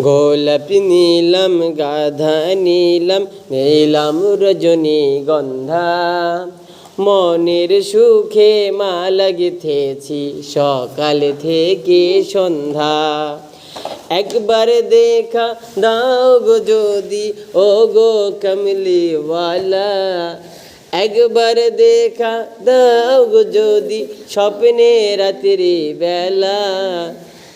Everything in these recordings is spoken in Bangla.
গোলাপ নীলম, গাধা নীলম নীলম রজনী গন্ধা। মনের সুখে মালা গেথেছি সকাল থেকে সন্ধ্যা। একবার দেখা দাও গো যদি, ও গো কমলিওয়ালা। একবার দেখা দাও গো যদি, স্বপ্নে রাত্রি বেলা।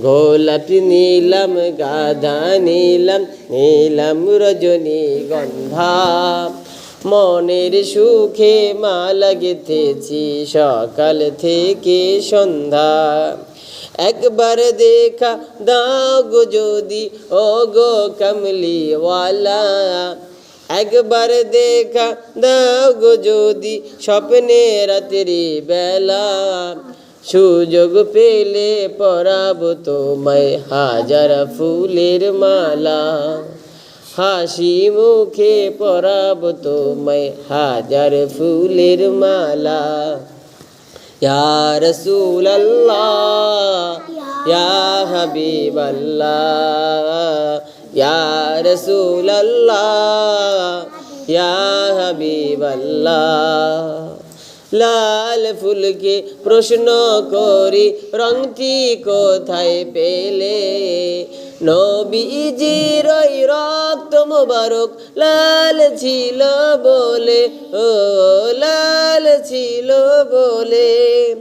গোলাপ নীলম, গাধা নীলম নীলম রজনী গন্ধা। মনের সুখে মালা গেথেছি সকাল থেকে সন্ধ্যা। একবার দেখা দাও গো যদি ও গো কমলিওয়ালা। একবার দেখা দাও গো যদি, স্বপ্নে রাত্রি বেলা। সুযোগ পেলে পরাব তোমায় হাজার ফুলের মালা। হাসি মুখে পরাব তোমায় হাজার ফুলের মালা। ইয়া রসুলাল্লাহ, ইয়া হাবিবাল্লাহ, ইয়া রসুলাল্লাহ, ইয়া হাবিবাল্লাহ। লাল ফুলকে প্রশ্ন করি, রংটি কোথায় পেলে? নবীজির ওই রক্ত মোবারক লাল ছিল বলে, ও লাল ছিল বলে।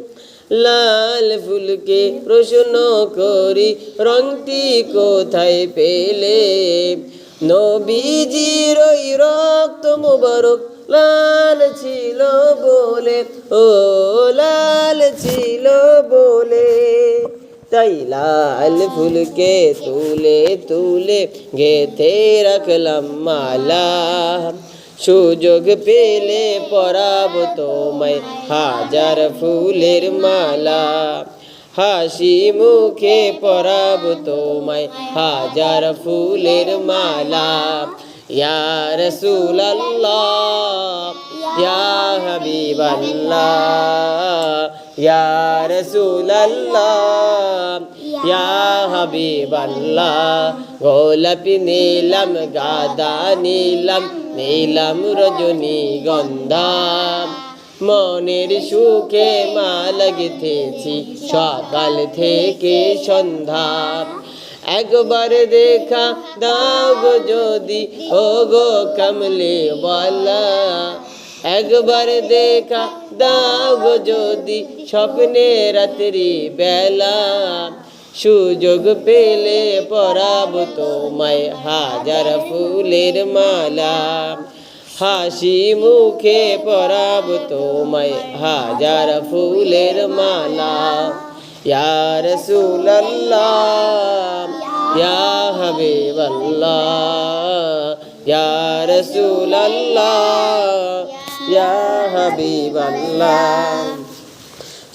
লাল ফুলকে প্রশ্ন করি, রংটি কোথায় পেলে? নবীজির ওই রক্ত মোবারক লাল ছিল বলে, ও লাল ছিল বলে। তাই লাল ফুলকে তুলে তুলে গেথে রাখলাম মালা। সুযোগ পেলে পরাব তোমায় হাজার ফুলের মালা। হাসি মুখে পরাব তোমায় হাজার ফুলের মালা। ইয়ার রসুলাল্লাহ। ইয়া হাবিবাল্লাহ ইয়া রসুলাল্লাহ ইয়া হাবিবাল্লাহ গোলাপ নীলম গাদা নীলম নীলম রজনী গন্ধা মনের সুখে মালা গেথেছি সকাল থেকে সন্ধ্যা। একবার দেখা দাও গো যদি ও গো কমলে বলা। একবার দেখা দাও গো যদি স্বপ্নে রাত্রি বেলা। সুযোগ পেলে পরাব তোমায় হাজার ফুলের মালা। হাসি মুখে পরাব তোমায় হাজার ফুলের মালা। ইয়া রসুলাল্লাহ, ইয়া হাবিবাল্লাহ, ইয়া রসুলাল্লাহ।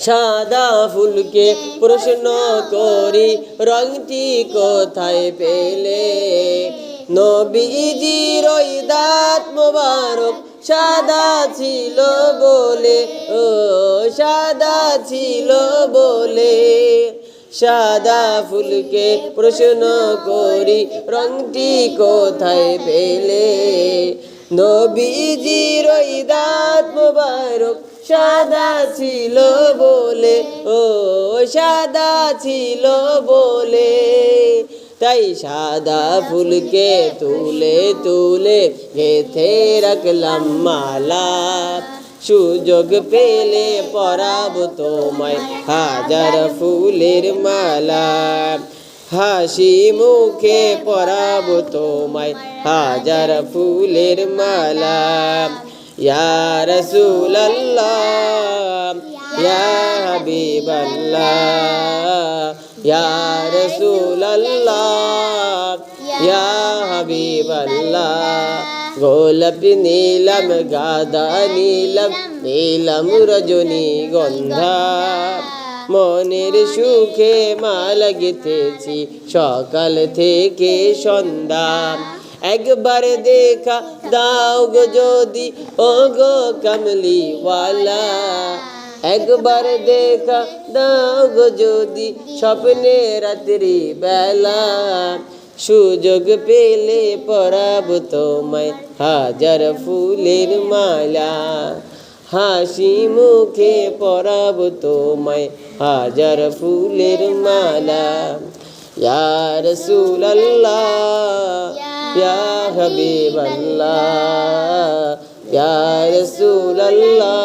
সাদা ফুলকে প্রশ্ন করি, রংটি কোথায় পেলে? নবীজির ওই দাঁত মোবারক সাদা ছিল বলে, ও সাদা ছিল বলে। সাদা ফুলকে প্রশ্ন করি, রংটি কোথায় পেলে? নবীজির ওই দাঁত মোবারক সাদা ছিল বলে, ও সাদা ছিল বলে। তাই সাদা ফুলকে তুলে তুলে গেথে রাখলাম মালা। সুযোগ পেলে পরাব তোমায় হাজার ফুলের মালা। হাসি মুখে পরাব তোমায়, হাজার ফুলের মালা। ইয়া রসুলাল্লাহ, ইয়া হাবিবাল্লাহ, ইয়া রসুলাল্লাহ, ইয়া হাবিবাল্লাহ। গোলাপি নীলম, গাদা নীলম নীলম রজনী গন্ধা। মনের সুখে মালা গেথেছি সকাল থেকে সন্ধ্যা। একবার দেখা দাও গো যদি ও গো কমলিওয়ালা। একবার দেখা দাও গো যদি, স্বপ্নে রাত্রি বেলা। সুযোগ পেলে পরাব তোমায় হাজার ফুলের মালা। হাসি মুখে পরাব তোমায় হাজার ফুলের মালা। ইয়া রসুলাল্লাহ ইয়া হাবিবাল্লাহ ইয়া রসুলাল্লাহ।